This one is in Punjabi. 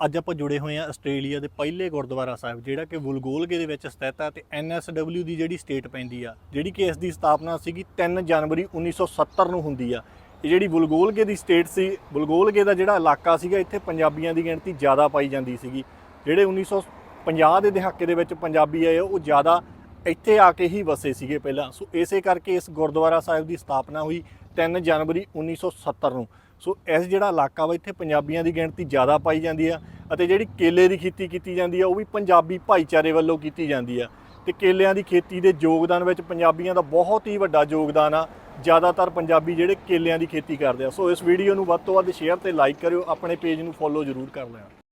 ਅੱਜ ਆਪਾਂ ਜੁੜੇ ਹੋਏ ਹਾਂ ਆਸਟ੍ਰੇਲੀਆ ਦੇ ਪਹਿਲੇ ਗੁਰਦੁਆਰਾ ਸਾਹਿਬ, ਜਿਹੜਾ ਕਿ ਵੁਲਗੋਲਗੇ ਦੇ ਵਿੱਚ ਸਥਿਤ ਹੈ ਤੇ ਐਨਐਸਡਬਲਿਊ ਦੀ ਜਿਹੜੀ ਸਟੇਟ ਪੈਂਦੀ ਆ, ਜਿਹੜੀ ਕਿ ਇਸ ਦੀ ਸਥਾਪਨਾ ਸੀਗੀ 3 ਜਨਵਰੀ 1970 ਨੂੰ ਹੁੰਦੀ ਆ। ਇਹ ਜਿਹੜੀ ਵੁਲਗੋਲਗੇ ਦੀ ਸਟੇਟ ਸੀ, ਵੁਲਗੋਲਗੇ ਦਾ ਜਿਹੜਾ ਇਲਾਕਾ ਸੀਗਾ, ਇੱਥੇ ਪੰਜਾਬੀਆਂ ਦੀ ਗਿਣਤੀ ਜ਼ਿਆਦਾ ਪਾਈ ਜਾਂਦੀ ਸੀਗੀ। ਜਿਹੜੇ 1950 ਦੇ ਦਹਾਕੇ ਦੇ ਵਿੱਚ ਪੰਜਾਬੀ ਆਏ, ਉਹ ਜ਼ਿਆਦਾ ਇੱਥੇ ਆ ਕੇ ਹੀ ਵਸੇ ਸੀਗੇ ਪਹਿਲਾਂ। ਸੋ ਇਸੇ ਕਰਕੇ ਇਸ ਗੁਰਦੁਆਰਾ ਸਾਹਿਬ ਦੀ ਸਥਾਪਨਾ ਹੋਈ। 3 ਜਨਵਰੀ 1970 ਨੂੰ। ਸੋ ਇਸ ਜਿਹੜਾ ਇਲਾਕਾ ਵਾ, ਇੱਥੇ ਪੰਜਾਬੀਆਂ ਦੀ ਗਿਣਤੀ ਜ਼ਿਆਦਾ ਪਾਈ ਜਾਂਦੀ ਆ ਅਤੇ ਜਿਹੜੀ ਕੇਲੇ ਦੀ ਖੇਤੀ ਕੀਤੀ ਜਾਂਦੀ ਆ, ਉਹ ਵੀ ਪੰਜਾਬੀ ਭਾਈਚਾਰੇ ਵੱਲੋਂ ਕੀਤੀ ਜਾਂਦੀ ਆ। ਤੇ ਕੇਲਿਆਂ ਦੀ ਖੇਤੀ ਦੇ ਯੋਗਦਾਨ ਵਿੱਚ ਪੰਜਾਬੀਆਂ ਦਾ ਬਹੁਤ ਹੀ ਵੱਡਾ ਯੋਗਦਾਨ ਆ। ਜ਼ਿਆਦਾਤਰ ਪੰਜਾਬੀ ਜਿਹੜੇ ਕੇਲਿਆਂ ਦੀ ਖੇਤੀ ਕਰਦੇ ਆ। ਸੋ ਇਸ ਵੀਡੀਓ ਨੂੰ ਵੱਧ ਤੋਂ ਵੱਧ ਸ਼ੇਅਰ ਤੇ ਲਾਈਕ ਕਰਿਓ, ਆਪਣੇ ਪੇਜ ਨੂੰ ਫੋਲੋ ਜ਼ਰੂਰ ਕਰ ਲੈਣਾ।